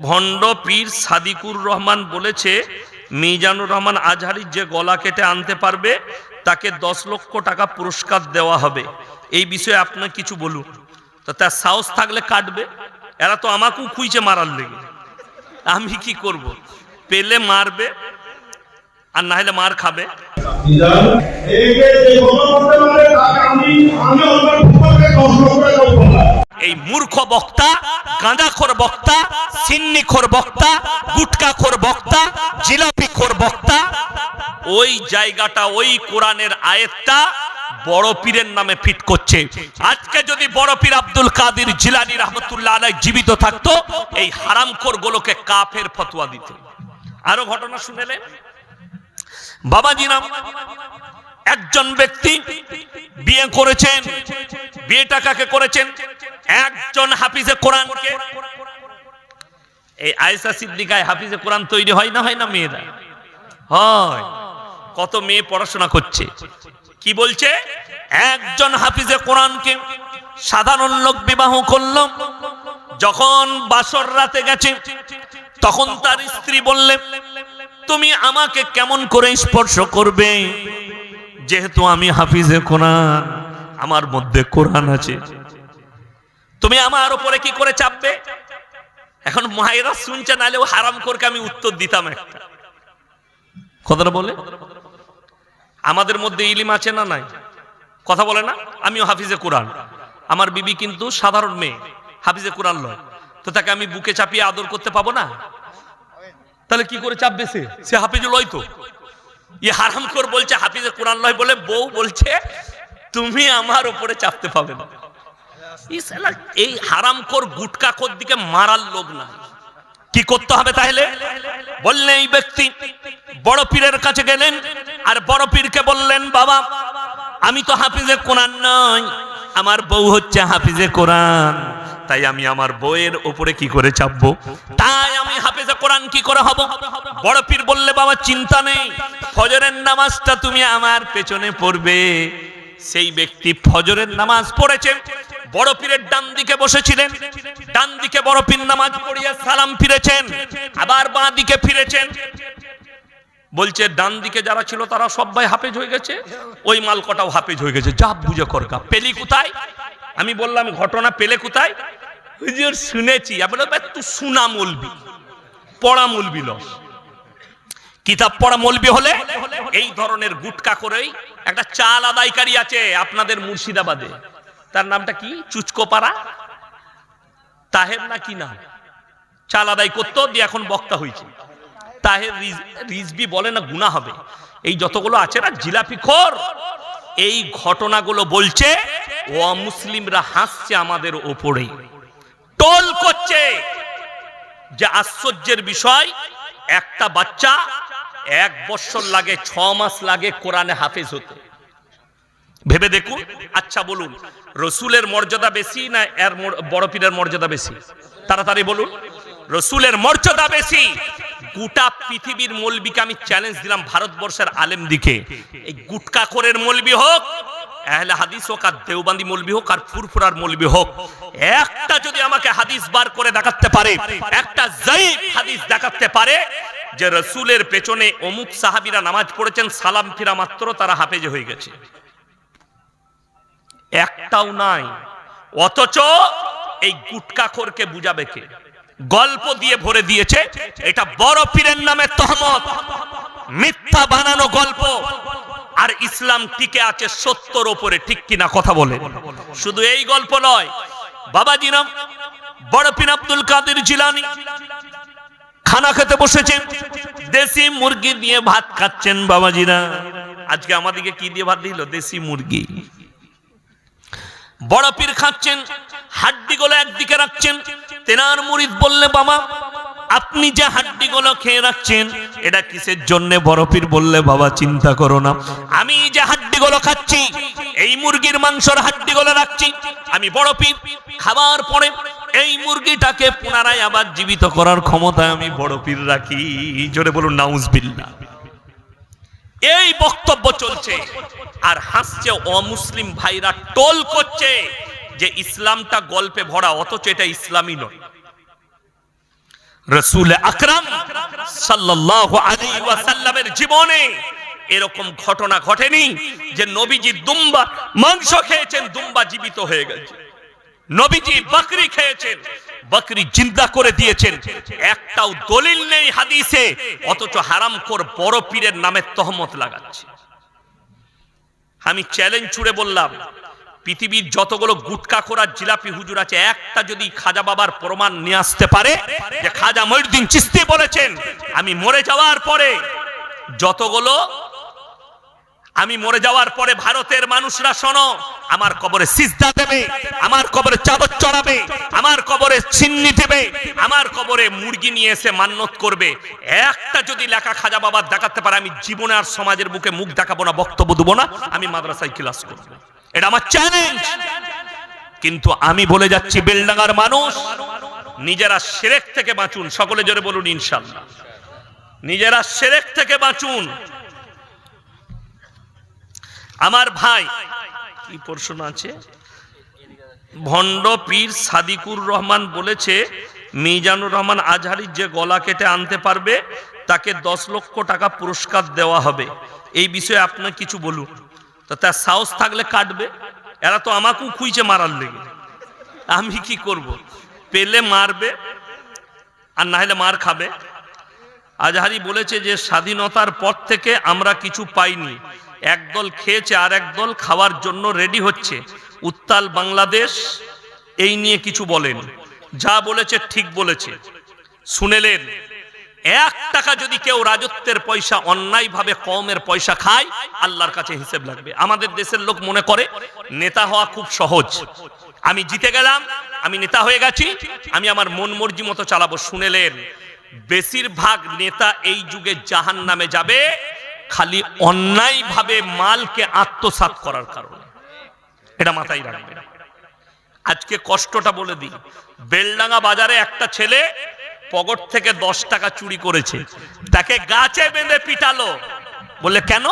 ভণ্ড পীর সাদিকুর রহমান বলেছে, মিজানুর রহমান আজহারির যে গলা কেটে আনতে পারবে, তাকে দশ লক্ষ টাকা পুরস্কার দেওয়া হবে। এই বিষয়ে আপনার কিছু বলুন। তো তার সাহস থাকলে কাটবে। এরা তো আমাকেও খুঁজছে মারার লেগে। আমি কি করব? পেলে মারবে, আর না হলে মার খাবে। আমি এই মূর্খ বক্তা, গাঁদাখোর বক্তা, সিন্নিখোর বক্তা, গুটকাখোর বক্তা, জিলাপিখোর বক্তা, ওই জায়গাটা, ওই কোরআনের আয়াতটা বড় পীরের নামে ফিট করছে। আজকে যদি বড় পীর আব্দুল কাদির জিলানি রহমতুল্লাহ আলাই জীবিত থাকতো, এই হারামখোর গুলোকে কাফের ফতোয়া দিত। আরও ঘটনা শুনেলেন বাবাজি নাম, একজন ব্যক্তি বিয়ে করেছেন, বিয়েটা কাকে করেছেন? একজন হাফিজে কোরআনকে এই আয়েশা সিদ্দিকায় হাফিজে কোরআন তৈরি হয় না হয় না মেয়েরা? হয়। কত মেয়ে পড়াশোনা করছে। কি বলছে? একজন হাফিজে কোরআনকে সাধারণ লোক বিবাহ করল যখন বাসর রাতে গেছে, তখন তার স্ত্রী বললেন তুমি আমাকে কেমন করে স্পর্শ করবে? যেহেতু আমি হাফিজে কোরআন, আমার মধ্যে কোরআন আছে। তুমি আমার উপরে কি করে চাপবে? এখন মায়েরা শুনছে, নাহলে ও হারাম করকে আমি উত্তর দিতাম একটা। কথাটা বলে? আমাদের মধ্যে ইলিম আছে না নাই? কথা বলে না? আমিও হাফিজে কোরআন। আমার বিবি কিন্তু সাধারণ মেয়ে, হাফিজে কোরআন লয়। তো তাকে আমি বুকে চাপিয়ে আদর করতে পাবো না? তাহলে কি করে চাপবে সে? সে হাফিজ লয় তো ই হারাম কর বলছে, হাফিজে কোরআন লয় বলে বউ বলছে, তুমি আমার উপরে চাপতে পাবে না। এই হারামখোর গুটকাখোর দিকে মারার লোক না। কি করতে হবে তাহলে? বললেন, এই ব্যক্তি বড় পীরের কাছে গেলেন, আর বড় পীরকে বললেন, বাবা, আমি তো হাফিজে কোরআন নয় আমার বউ হচ্ছে হাফিজে কোরআন। তাই আমি আমার বউয়ের উপরে কি করে চাপবো? তাই আমি হাফিজে কোরআন কি করে হব? বড় পীর বললে, বাবা, চিন্তা নেই, ফজরের নামাজটা তুমি আমার পেছনে পড়বে। সেই ব্যক্তি ফজরের নামাজ পড়েছে বড় পীরের ডান দিকে বসেছিলেন। ডান দিকে বড় পীর নামাজ পড়িয়ে সালাম ফিরেছেন। আবার বাঁ দিকে ফিরেছেন। বলছে ডান দিকে যারা ছিল তারা সবাই হাফেজ হয়ে গেছে। ওই মাল কটাও হাফেজ হয়ে গেছে। যা বুঝে করকা পেলি কোথায়? আমি বললাম ঘটনা পেলে কোথায়? হুজুর শুনেছি। বললাম, তুই শোনা মলবি। পড়া মলবি লস। কিতাব পড়া মলবি হলে এই ধরনের গুটকা করেই একটা চাল আদায়কারী আছে আপনাদের মুর্শিদাবাদে। তার নামটা কি? চুচকোপাড়া? তাহের না কি নাম? চাল আদায় করতো, দিয়ে এখন বক্তা হয়েছে। তাহের রিজবি বলে না গুণা হবে। এই যতগুলো আছে না, জিলাপি খোর, এই ঘটনাগুলো বলছে ও মুসলিমরা হাসছে আমাদের ওপরে। টোল করছে। যে আশ্চর্যের বিষয়, একটা বাচ্চা এক বছর লাগে, ছ মাস লাগে কোরআনে হাফেজ হতে। ভেবে দেখুন। আচ্ছা বলুন, রসুলের মর্যাদা বেশি না এর বড় পীরের মর্যাদা বেশি? তাড়াতাড়ি বলুন, রসুলের মর্যাদা বেশি? গোটা পৃথিবীর মৌলবিকে আমি চ্যালেঞ্জ দিলাম ভারতবর্ষের আলেম দিকে। এই গুটকা করের মলবি হোক, আহলে হাদিস হোক, আর দেওবান্দি মলবি হোক, আর ফুরফুরার মলবি হোক, একটা যদি আমাকে হাদিস বার করে দেখাতে পারে, একটা জয়ীফ হাদিস দেখাতে পারে, যে রসুলের পেছনে অমুক সাহাবিরা নামাজ পড়েছেন, সালাম ফিরা মাত্র তারা হাফেজে হয়ে গেছে। একটাও নাই। অথচ এই গুটকাখোরকে বুঝাবে কে? গল্প দিয়ে ভরে দিয়েছে, এটা বড় পীরের নামে তহমত। মিথ্যা বানানো গল্প। আর ইসলাম টিকে আছে সত্যর ওপরে, ঠিক কিনা কথা বলে। শুধু এই গল্প নয় বাবা নাম, বড় পীর আব্দুল কাদের জিলানি, খানা খেতে বসেছেন, দেশি মুরগি দিয়ে ভাত খাচ্ছেন বাবাজিরা। আজকে আমাদেরকে কি দিয়ে ভাত দিল? দেশি মুরগি। বড় পীর খাচ্ছেন, হাড্ডিগুলো একদিকে রাখছেন, তেনার মুরিদ বললে, বাবা, আপনি যে হাড্ডিগুলো খেয়ে রাখছেন, এটা কিসের জন্য বড় পীর বললে, বাবা, চিন্তা করো না। আমি যে হাড্ডিগুলো খাচ্ছি, এই মুরগির মাংসর হাড্ডিগুলো রাখছি, আমি বড় পীর। খাবার পরে এই মুরগিটাকে পুনরায় আবার জীবিত করার ক্ষমতা আমি বড় পীর রাখি। জোরে বলুন, নাউজবিল্লাহ। এই বক্তব্য চলছে। আর হাসছে অমুসলিম ভাইরা টোল করছে যে ইসলামটা গল্পে ভরা, অথচ এটা ইসলামই নয়। রসুল আকরাম সাল্লাল্লাহু আলাইহি ওয়াসাল্লামের জীবনে এরকম ঘটনা ঘটেনি যে নবীজি দুম্বা মাংস খেয়েছেন, দুম্বা জীবিত হয়ে গেছে। নবীজি বাকরি খেয়েছেন বকরি জিন্দা করে দিয়েছেন। একটাও দলিল নেই হাদিসে, অথচ হারামখোর বড় পীরের নামে তহমত লাগাচ্ছে। আমি চ্যালেঞ্জ ছুড়ে বললাম, পৃথিবীর যতগুলো গুটকা খোরার জিলাপি হুজুর আছে, একটা যদি খাজা বাবার প্রমাণ নিয়ে আসতে পারে, যে খাজা মহিউদ্দিন চিস্তি বলেছেন, আমি মরে যাওয়ার পরে যতগুলো আমি মরে যাওয়ার পরে ভারতের মানুষরা শোনো, আমার কবরে সিজদা দেবে, আমার কবরে চাদর চড়াবে, আমার কবরে চিন্নি দেবে, আমার কবরে মুরগি নিয়ে এসে মান্যত করবে। একটা যদি লেখা খাজা বাবার দেখাতে পারে, আমি জীবনে আর সমাজের বুকে মুখ দেখাবো না, বক্তব্য দেবো না, আমি মাদ্রাসায় ক্লাস করব। এটা আমার চ্যালেঞ্জ কিন্তু আমি বলে যাচ্ছি, বেলডাঙ্গার মানুষ, নিজেরা সেরেক থেকে বাঁচুন, সকলে জোরে বলুন ইনশাল্লাহ। নিজেরা সেরেক থেকে বাঁচুন। আমার ভাই। কি প্রশ্ন আছে? ভণ্ড পীর সাদিকুর রহমান বলেছে, মিজানুর রহমান আজহারির যে গলা কেটে আনতে পারবে, তাকে দশ লক্ষ টাকা পুরস্কার দেওয়া হবে। এই বিষয়ে আপনার কিছু বলুন। তো তার সাহস থাকলে কাটবে। এরা তো আমাকেও খুঁজছে মারার লেগে। আমি কি করব? পেলে মারবে, আর না হলে মার খাবে। আজহারি বলেছে যে, স্বাধীনতার পর থেকে আমরা কিছু পাইনি। একদল খেয়েছে আর একদল খাওয়ার জন্য রেডি হচ্ছে। উত্তাল বাংলাদেশ এই নিয়ে কিছু বলেন। যা বলেছে ঠিক বলেছে। শুনেলেন, এক টাকা যদি কেউ রাজত্বের পয়সা অন্যায়ভাবে কমের পয়সা খায়, আল্লাহর কাছে হিসেব লাগবে। আমাদের দেশের লোক মনে করে, নেতা হওয়া খুব সহজ। আমি জিতে গেলাম, আমি নেতা হয়ে গেছি, আমি আমার মন মর্জি মতো চালাবো। শুনেলেন, বেশিরভাগ নেতা এই যুগে জাহান নামে যাবে খালি অন্যায়ভাবে মালকে আত্মসাৎ করার কারণে। এটা মাথায় রাখবে। আজকে কষ্টটা বলে দিই। বেলডাঙ্গা বাজারে একটা ছেলে পকেট থেকে দশ টাকা চুরি করেছে। তাকে গাছে বেঁধে পিটালো। বলে কেন?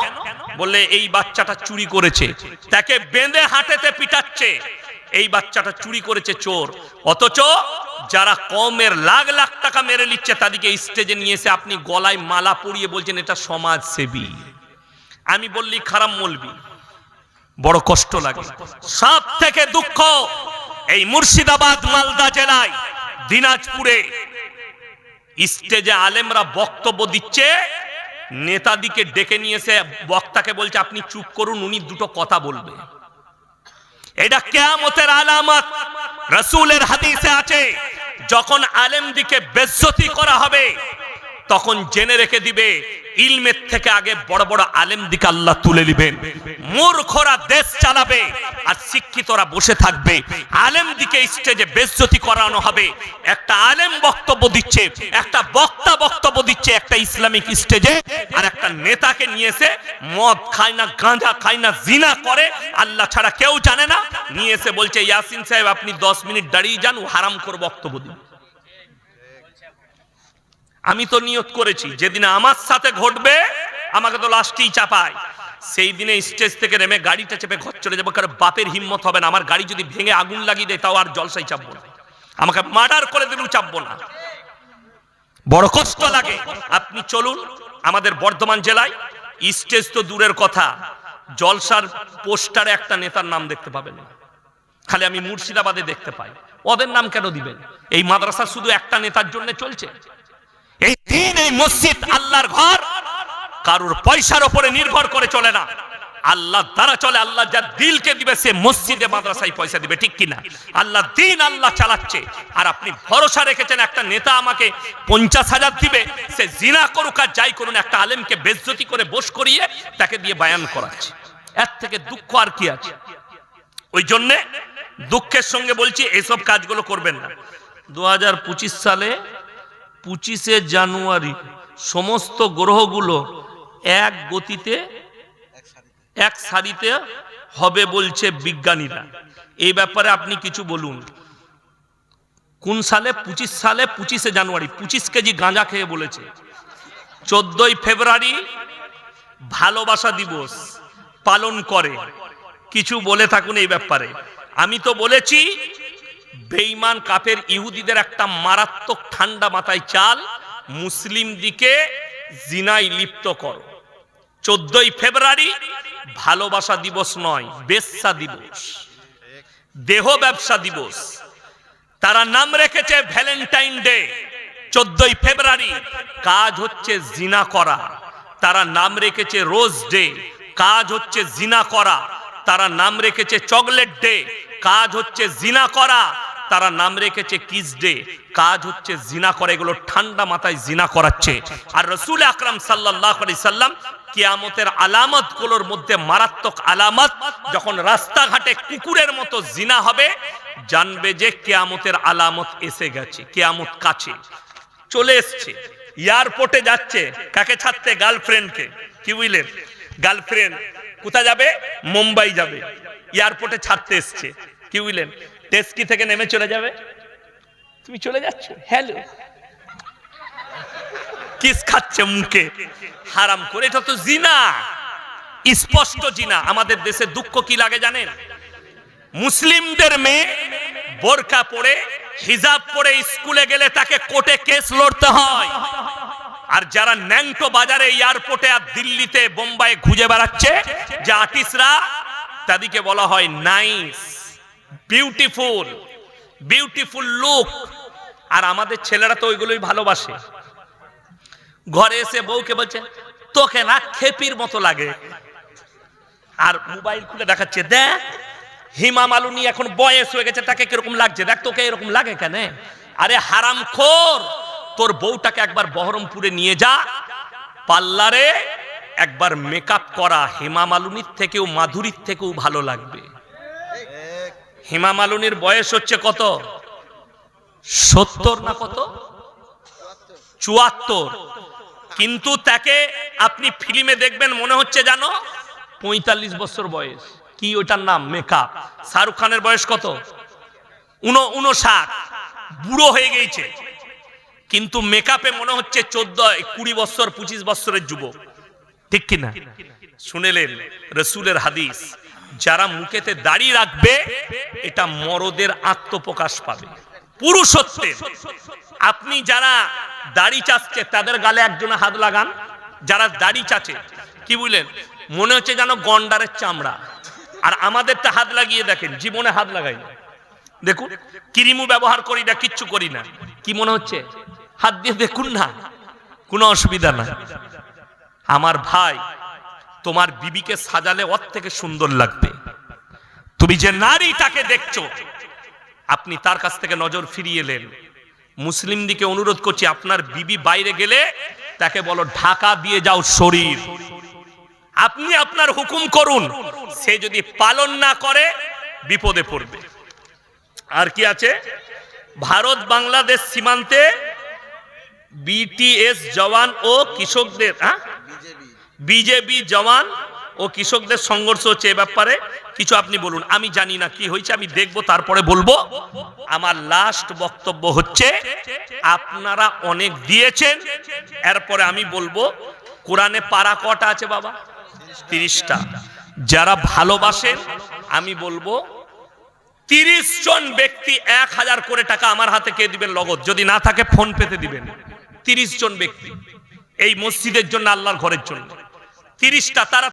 বলে এই বাচ্চাটা চুরি করেছে। তাকে বেঁধে হাঁটেতে পিটাচ্ছে। এই বাচ্চাটা চুরি করেছে চোর। অথচ যারা কমের লাখ লাখ টাকা মেরে নিচ্ছে, তাদেরকে স্টেজে নিয়ে এসে আপনি গলায় মালা পরিয়ে বলছেন, এটা সমাজ সেবী আমি বললি, খারাপ মলবি বড় কষ্ট লাগে। সব থেকে দুঃখ, এই মুর্শিদাবাদ, মালদা জেলায়, দিনাজপুরে স্টেজে আলেমরা বক্তব্য দিচ্ছে। নেতাদিকে ডেকে নিয়ে এসে বক্তাকে বলছে, আপনি চুপ করুন, উনি দুটো কথা বলবে। এটা কেয়ামতের আলামত। রসুলের হাদিসে আছে যখন আলেমদিকে বেজ্জতি করা হবে তখন জেনে রেখে দিবে, ইলমের থেকে আগে বড় বড় আলেম দিকে আল্লাহ তুলে দিবেন মূর্খরা দেশ চালাবে আর শিক্ষিতরা বসে থাকবে। আলেম দিকে স্টেজে বেজ্জতি করানো হবে। একটা আলেম বক্তব্য দিচ্ছে, একটা বক্তা বক্তব্য দিচ্ছে একটা ইসলামিক স্টেজে আর একটা নেতাকে নিয়ে এসে মদ খায় না, গাঁজা খায় না, জিনা করে, আল্লাহ ছাড়া কেউ জানে না। নিয়ে এসে বলছে, ইয়াসিন সাহেব, আপনি দশ মিনিট দাঁড়িয়ে যান, ও হারাম করে বক্তব্য দিন আমি তো নিয়ত করেছি, যেদিন আমার সাথে ঘটবে, আমাকে তো লাস্টেই চাপায়। সেই দিনে স্টেজ থেকে নেমে গাড়িটা চেপে ঘর চলে যাব, কারণ বাপের হিম্মত হবে না। আমার গাড়ি যদি ভেঙে আগুন লাগিয়ে দেয়, তাও আর জলসাই চাপবো না। আমাকে মার্ডার করে দিলেও চাপবো না। বড় কষ্ট লাগে। আপনি চলুন আমাদের বর্ধমান জেলায়। স্টেজ তো দূরের কথা। জলসার পোস্টারে একটা নেতার নাম দেখতে পাবেন। খালি আমি মুর্শিদাবাদে দেখতে পাই। ওদের নাম কেন দিবেন? এই মাদ্রাসা শুধু একটা নেতার জন্য চলছে? এই দিন এই মসজিদ আল্লাহর ঘর, কারুর পয়সার উপরে নির্ভর করে চলে না। আল্লাহ দ্বারা চলে, আল্লাহ যার দিলকে দিবে, সে মসজিদে, মাদ্রাসায় পয়সা দিবে, ঠিক কিনা? আল্লাহ দিন আল্লাহ চালাচ্ছে। আর আপনি ভরসা রেখেছেন, একটা নেতা আমাকে পঞ্চাশ হাজার দিবে, সে জিনা করুক আর যাই করুন একটা আলেমকে বেজ্জতি করে বস করিয়ে তাকে দিয়ে বায়ান করাচ্ছে। এর থেকে দুঃখ আর কি আছে? ওই জন্যে দুঃখের সঙ্গে বলছি, এসব কাজগুলো করবেন না। দু হাজার পঁচিশ সালে পঁচিশে জানুয়ারি সমস্ত গ্রহগুলো এক গতিতে, এক সারিতে হবে বলছে বিজ্ঞানীরা। এই ব্যাপারে আপনি কিছু বলুন। কোন সালে? পঁচিশ সালে? পঁচিশে জানুয়ারি। পঁচিশ কেজি গাঁজা খেয়ে বলেছে। চোদ্দই ফেব্রুয়ারি ভালোবাসা দিবস পালন করে। কিছু বলে থাকুন এই ব্যাপারে। আমি তো বলেছি বেঈমান কাপের ইহুদিদের একটা মারাত্মক ঠান্ডা মাথায় চাল, মুসলিম দিকে জিনাই লিপ্ত করো। চোদ্দই ফেব্রুয়ারি ভালোবাসা দিবস নয় বেশ্যা দিবস। দেহ ব্যবসা দিবস। তারা নাম রেখেছে ভ্যালেন্টাইন ডে। চোদ্দই ফেব্রুয়ারি কাজ হচ্ছে জিনা করা। তারা নাম রেখেছে রোজ ডে। কাজ হচ্ছে জিনা করা। তারা নাম রেখেছে চকলেট ডে। কাজ হচ্ছে জিনা করা। তারা নাম রেখেছে কিস ডে। কাজ হচ্ছে জিনা করে, এগুলো ঠান্ডা মাথায় জিনা করাচ্ছে। আর রসুল আকরাম সাল্লাহ সাল্লাম কিয়ামতের আলামতগুলোর মধ্যে মারাত্মক আলামত, যখন রাস্তাঘাটে কুকুরের মতো জিনা হবে, জানবে যে কেয়ামতের আলামত এসে গেছে, কেয়ামত কাছে। চলে এসছে, এয়ারপোর্টে যাচ্ছে, কাকে ছাড়তে? গার্লফ্রেন্ডকে। কি বুঝলেন? গার্লফ্রেন্ড কোথায় যাবে? মুম্বাই যাবে। এয়ারপোর্টে ছাড়তে এসছে। কি বুঝলেন? টেস্কি থেকে নেমে চলে যাবে? তুমি চলে যাচ্ছ? হ্যালো। কিস খাচ্ছে মুখে? হারাম করে, এটা তো জিনা। স্পষ্ট জিনা। আমাদের দেশে দুঃখ কি লাগে জানেন? মুসলিমদের মেয়ে বোরকা পরে, হিজাব পরে স্কুলে গেলে তাকে কোর্টে কেস লড়তে হয়। আর যারা ন্যাংটো বাজারে এয়ারপোর্টে আর দিল্লিতে বোম্বাই খুঁজে বেড়াচ্ছে, যে আর্টিস্টরা, তাদেরকে বলা হয় নাইস। বিউটিফুল বিউটিফুল লুক আর আমাদের ছেলেরা তো ওইগুলোই ভালোবাসে। ঘরে এসে বউকে বলছে, তোকে না খেপির মতো লাগে। আর মোবাইল খুলে দেখাচ্ছে, দেখ, হিমা মালুনি এখন বয়স হয়ে গেছে, তাকে কীরকম লাগছে? দেখ, তোকে এরকম লাগে কেন? আরে হারাম খোর তোর বউটাকে একবার বহরমপুরে নিয়ে যা। পার্লারে একবার মেকআপ করা হেমা মালুনির থেকেও, মাধুরীর থেকেও ভালো লাগবে। হেমা মালুনির বয়স হচ্ছে কত? সত্তর না কত? চুয়াত্তর। কিন্তু তাকে আপনি ফিল্মে দেখবেন, মনে হচ্ছে জানো পঁয়তাল্লিশ বছর বয়স। কি ওটার নাম? মেকআপ। শাহরুখ খানের বয়স কত? উনো, উনষাট। বুড়ো হয়ে গেছে কিন্তু মেকআপে মনে হচ্ছে চোদ্দ, কুড়ি বছর, পঁচিশ বছরের যুবক। ঠিক কিনা? শুনেলেন রসুলের হাদিস। যারা মুখেতে দাড়ি রাখবে, এটা মরদের আত্মপ্রকাশ পাবে। পুরুষত্বের। আপনি যারা দাড়ি চাচ্ছে, তাদের গালে একজনে হাত লাগান। যারা দাড়ি চাচে কি বুঝলেন? মনে হচ্ছে যেন গন্ডারের চামড়া। আর আমাদের তো হাত লাগিয়ে দেখেন, জীবনে হাত লাগাই না। দেখুন ক্রিমু ব্যবহার করি না, কিচ্ছু করি না। কি মনে হচ্ছে? হাত দিয়ে দেখুন না। কোনো অসুবিধা না আমার ভাই তোমার বিবিকে সাজালে ওর থেকে সুন্দর লাগবে। তুমি যে নারীটাকে দেখছ, আপনি তার কাছ থেকে নজর ফিরিয়ে এলেন। মুসলিম দিকে অনুরোধ করছি, আপনার বিবি বাইরে গেলে তাকে বলো, ঢাকা দিয়ে যাও শরীর। আপনি আপনার হুকুম করুন, সে যদি পালন না করে, বিপদে পড়বে। আর কি আছে? ভারত, বাংলাদেশ সীমান্তে বিটিএস জওয়ান ও কৃষকদের হ্যাঁ? বিজেপি জওয়ান ও কৃষকদের সংঘর্ষ হচ্ছে এ ব্যাপারে কিছু আপনি বলুন। আমি জানি না কি হয়েছে, আমি দেখব, তারপরে বলব। আমার লাস্ট বক্তব্য হচ্ছে, আপনারা অনেক দিয়েছেন, এরপরে আমি বলব, কোরআনে পারা কটা আছে বাবা? তিরিশটা। যারা ভালোবাসেন, আমি বলব, তিরিশ জন ব্যক্তি এক হাজার করে টাকা আমার হাতে কে দিবেন নগদ? যদি না থাকে, ফোন পেতে দিবেন। তিরিশ জন ব্যক্তি। এই মসজিদের জন্য, আল্লাহর ঘরের জন্য। তিরিশটা তারা